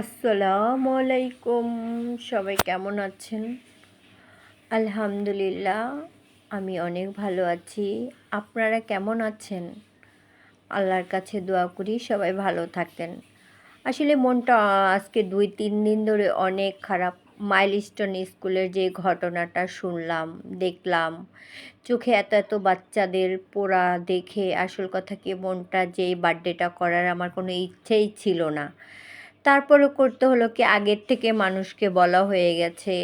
আসসালামু আলাইকুম সবাই কেমন আছেন? আলহামদুলিল্লাহ, আমি অনেক ভালো আছি। আপনারা কেমন আছেন? আল্লাহর কাছে দোয়া করি সবাই ভালো থাকেন। আসলে মনটা আজকে দুই, তিন দিন ধরে অনেক খারাপ। মাইলস্টোন স্কুলের যে ঘটনাটা শুনলাম, দেখলাম, চোখে এত এত বাচ্চাদের পোড়া দেখে আসল কথা কি, মনটা যেই বার্থডেটা করার আমার কোনো ইচ্ছেই ছিল না। তারপরে করতে হলো কি, আগের থেকে মানুষকে বলা হয়ে গেছে,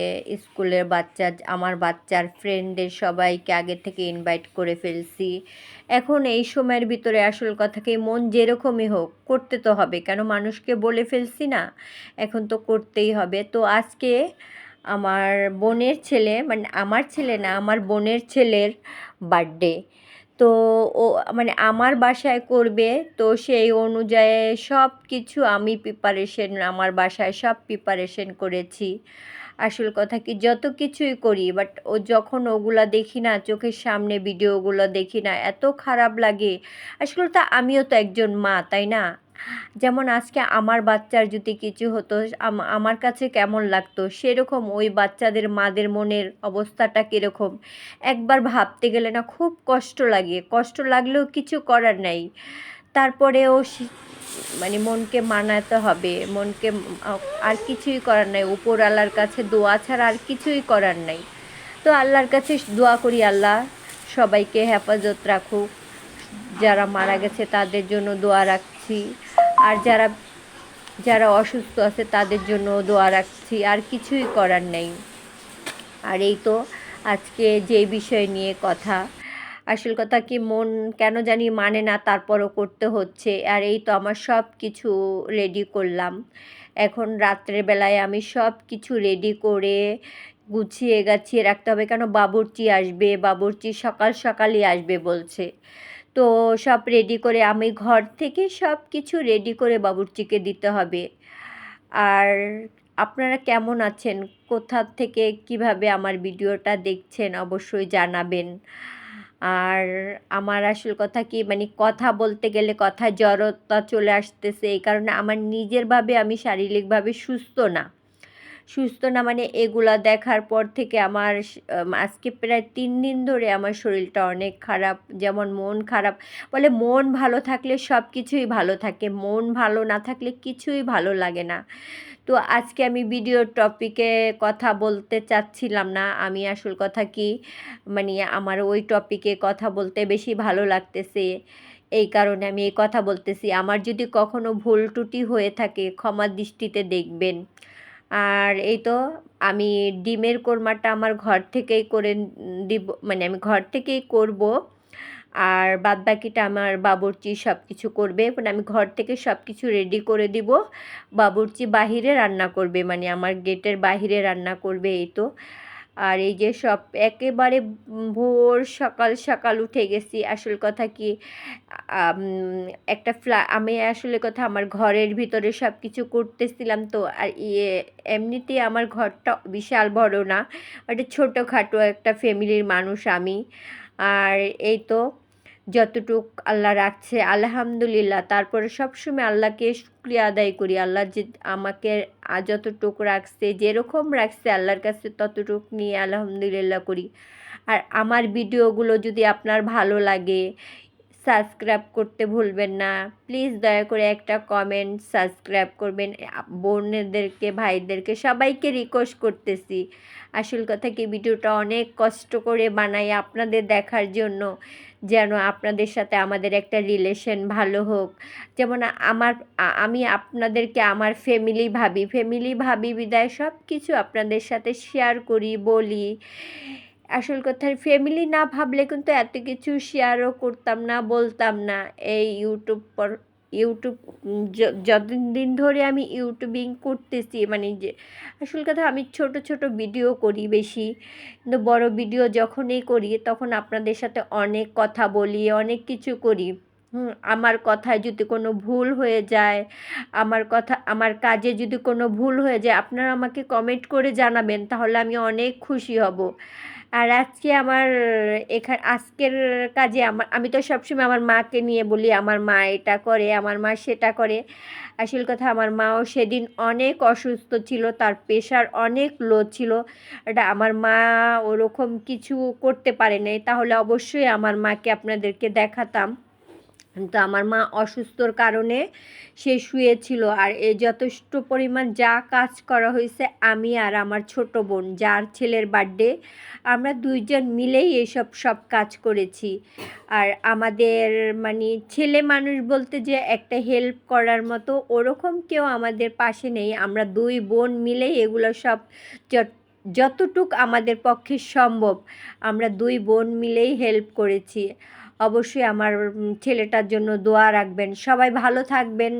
স্কুলের বাচ্চা, আমার বাচ্চার ফ্রেন্ডদের সবাইকে আগের থেকে ইনভাইট করে ফেলছি। এখন এই সময়ের ভিতরে আসল কথা কি, মন যেরকমই হোক, করতে তো হবে, কেন মানুষকে বলে ফেলছি না? এখন তো করতেই হবে। তো আজকে আমার বোনের ছেলে মানে আমার ছেলে না, আমার বোনের ছেলের বার্থডে তো ও মানে আমার বাসায় করবে, তো সেই অনুযায়ী সব কিছু আমি প্রিপারেশন আমার বাসায় সব প্রিপারেশন করেছি। আসল কথা কি, যত কিছুই করি বাট ও যখন ওগুলা দেখি না, চোখের সামনে ভিডিওগুলো দেখি না, এত খারাপ লাগে। আসলে তো আমিও তো একজন মা, তাই না? যেমন আজকে আমার বাচ্চার যদি কিছু হতো আমার কাছে কেমন লাগতো? সেরকম ওই বাচ্চাদের, মাদের মনের অবস্থাটা কীরকম? একবার ভাবতে গেলে না খুব কষ্ট লাগে। কষ্ট লাগলেও কিছু করার নাই। তারপরেও মানে মনকে মানাতে হবে। মনকে আর কিছুই করার নাই। উপর আল্লাহর কাছে দোয়া ছাড়া আর কিছুই করার নাই। তো আল্লাহর কাছে দোয়া করি আল্লাহ, সবাইকে হেফাজত রাখুক। যারা মারা গেছে তাদের জন্য দোয়া রাখছি। আর যারা যারা অসুস্থ আছে তাদের জন্য দোয়া রাখছি, আর কিছুই করার নেই। আর এই তো আজকে যে বিষয় নিয়ে কথা, আসল কথা কি মন কেন জানি মানে না, তারপরও করতে হচ্ছে। আর এই তো আমার সব কিছু রেডি করলাম। এখন রাত্রের বেলায় আমি সব কিছু রেডি করে গুছিয়ে গাছিয়ে রাখতে হবে। কেন বাবুর্চি আসবে? বাবুর্চি সকাল সকালই আসবে বলছে। তো সব রেডি করে আমি ঘর থেকে সব কিছু রেডি করে বাবুর্চিকে দিতে হবে। আর আপনারা কেমন আছেন? কোথা থেকে কীভাবে আমার ভিডিওটা দেখছেন অবশ্যই জানাবেন। আর আমার আসল কথা কি? মানে কথা বলতে গেলে কথা জড়তা চলে আসতেছে, এই কারণে আমার নিজেরভাবে আমি শারীরিকভাবে সুস্থ না। সুস্থ না মানে এগুলা দেখার পর থেকে আমার আজকে প্রায় তিন দিন ধরে আমার শরীরটা অনেক খারাপ, যেমন মন খারাপ। বলে মন ভালো থাকলে সব কিছুই ভালো থাকে, মন ভালো না থাকলে কিছুই ভালো লাগে না। তো আজকে আমি ভিডিওর টপিকে কথা বলতে চাচ্ছিলাম না, আমি আসল কথা কি মানে আমার ওই টপিকে কথা বলতে বেশি ভালো লাগতেছে, এই কারণে আমি এই কথা বলতেছি। আমার যদি কখনো ভুল টুটি হয়ে থাকে, ক্ষমা দৃষ্টিতে দেখবেন। আর এই তো আমি ডিমের কোরমাটা আমার ঘর থেকেই করে দিব মানে আমি ঘর থেকেই করব। আর বাদ বাকিটা আমার বাবুর্চি সব কিছু করবে মানে আমি ঘর থেকে সব কিছু রেডি করে দিব। বাবুর্চি বাহিরে রান্না করবে মানে আমার গেটের বাহিরে রান্না করবে, এই তো। আর এই যে সব একেবারে ভোর সকাল সকাল উঠে গেছি। আসল কথা কি একটা ফ্লা, আমি আসলে কথা আমার ঘরের ভিতরে সব কিছু করতেছিলাম তো, আর ইয়ে এমনিতে আমার ঘরটা বিশাল বড় না একটা ছোটোখাটো একটা ফ্যামিলির মানুষ আমি। আর এই তো যতটুক আল্লাহ রাখছে, আলহামদুলিল্লাহ। তারপরে সবসময় আল্লাহকে শুক্রিয়া আদায় করি। আল্লাহ যে আমাকে যতটুক রাখছে, যেরকম রাখছে আল্লাহর কাছে ততটুক নিয়ে আলহামদুলিল্লাহ করি। আর আমার ভিডিওগুলো যদি আপনার ভালো লাগে সাবস্ক্রাইব করতে ভুলবেন না। প্লিজ দয়া করে একটা কমেন্ট সাবস্ক্রাইব করবেন। বোনেদেরকে, ভাইদেরকে সবাইকে রিকোয়েস্ট করতেছি। আসল কথা কি, ভিডিওটা অনেক কষ্ট করে বানাই আপনাদের দেখার জন্য, যেন আপনাদের সাথে আমাদের একটা রিলেশন ভালো হোক। যেমন আমার, আমি আপনাদেরকে, আমার ফ্যামিলি ভাবি ফ্যামিলি ভাবি বিদায় সব কিছু আপনাদের সাথে শেয়ার করি, বলি। আসল কথা ফ্যামিলি না ভাবলে কিন্তু এত কিছু শেয়ারও করতাম না, বলতাম না। এই ইউটিউব পর ইউটিউব যতদিন ধরে আমি ইউটিউবিং করতেছি মানে যে, আসল কথা আমি ছোট ছোট ভিডিও করি বেশি। কিন্তু বড় ভিডিও যখনই করি, তখন আপনাদের সাথে অনেক কথা বলি, অনেক কিছু করি। আমার কথায় যদি কোনো ভুল হয়ে যায়, আমার কথা, আমার কাজে যদি কোনো ভুল হয়ে যায়, আপনারা আমাকে কমেন্ট করে জানাবেন, তাহলে আমি অনেক খুশি হব। আর আজকে আমার এখান, আজকের কাজে আমার, আমি তো সবসময় আমার মাকে নিয়ে বলি, আমার মা এটা করে, আমার মা সেটা করে। আসল কথা, আমার মাও সেদিন অনেক অসুস্থ ছিল, তার প্রেশার অনেক লো ছিল। এটা আমার মা ওরকম কিছু করতে পারে নাই, তাহলে অবশ্যই আমার মাকে আপনাদেরকে দেখাতাম। তো আমার মা অসুস্থর কারণে সে শুয়েছিল। আর এই যথেষ্ট পরিমাণ যা কাজ করা হয়েছে, আমি আর আমার ছোট বোন, যার ছেলের বার্থডে, আমরা দুইজন মিলেই এসব সব কাজ করেছি। আর আমাদের মানে ছেলে মানুষ বলতে যে একটা হেল্প করার মতো ওরকম কেউ আমাদের পাশে নেই। আমরা দুই বোন মিলেই এগুলো সব যত- যতটুক আমাদের পক্ষে সম্ভব, আমরা দুই বোন মিলেই হেল্প করেছি। অবশ্যই আমার ছেলেটার জন্য দোয়া রাখবেন। সবাই ভালো থাকবেন।